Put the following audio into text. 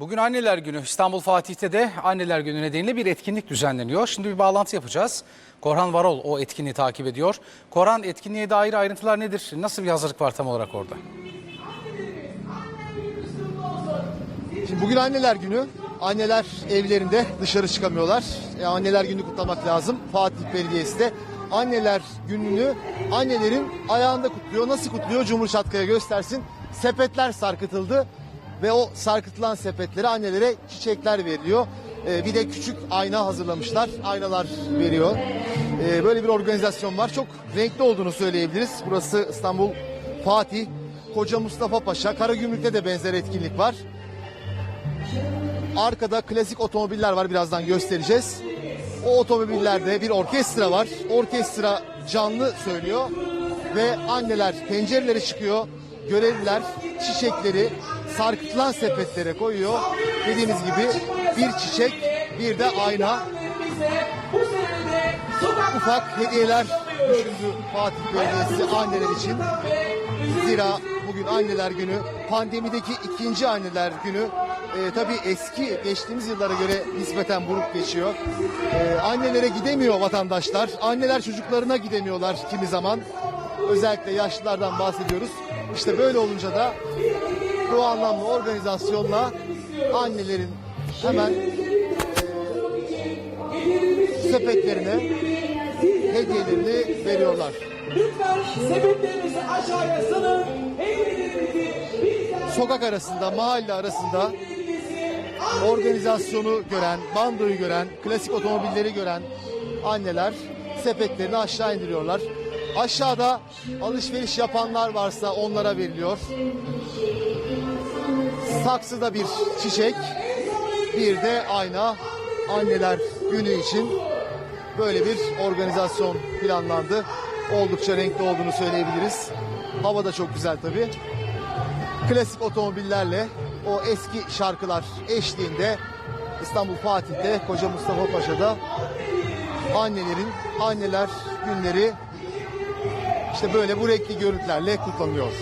Bugün Anneler Günü. İstanbul Fatih'te de Anneler Günü nedeniyle bir etkinlik düzenleniyor. Şimdi bir bağlantı yapacağız. Korhan Varol o etkinliği takip ediyor. Korhan etkinliğe dair ayrıntılar nedir? Nasıl bir hazırlık var tam olarak orada? Şimdi bugün anneler günü. Anneler evlerinde dışarı çıkamıyorlar. E, anneler günü kutlamak lazım. Fatih Belediyesi de anneler gününü annelerin ayağında kutluyor. Nasıl kutluyor? Cumhur Çatkaya göstersin. Sepetler sarkıtıldı ve o sarkıtılan sepetlere annelere çiçekler veriliyor. E, bir de küçük ayna hazırlamışlar. Aynalar veriyor. E, böyle bir organizasyon var. Çok renkli olduğunu söyleyebiliriz. Burası İstanbul Fatih. Koca Mustafa Paşa, Karagümrük'te de benzer etkinlik var. Arkada klasik otomobiller var birazdan göstereceğiz. O otomobillerde bir orkestra var. Orkestra canlı söylüyor ve anneler pencereleri çıkıyor. Görevliler çiçekleri sarkıtılan sepetlere koyuyor. Dediğimiz gibi bir çiçek bir de ayna. Ufak hediyeler düşündü Fatih Belediyesi anneler için. Zira bugün anneler günü pandemideki ikinci anneler günü e, tabii eski geçtiğimiz yıllara göre nispeten buruk geçiyor. E, annelere gidemiyor vatandaşlar. Anneler çocuklarına gidemiyorlar kimi zaman. Özellikle yaşlılardan bahsediyoruz. İşte böyle olunca da bu anlamlı organizasyonla annelerin hemen e, sepetlerine hediyelerini veriyorlar. Lütfen sepetlerinizi aşağıya bir sokak arasında, mahalle arasında organizasyonu gören, bandoyu gören, klasik otomobilleri gören anneler sepetlerini aşağı indiriyorlar. Aşağıda alışveriş yapanlar varsa onlara veriliyor. Saksıda bir çiçek, bir de ayna anneler günü için böyle bir organizasyon planlandı. Oldukça renkli olduğunu söyleyebiliriz. Hava da çok güzel tabii klasik otomobillerle o eski şarkılar eşliğinde İstanbul Fatih'te Koca Mustafa Paşa'da annelerin anneler günleri işte böyle bu renkli görüntülerle kutlanıyor.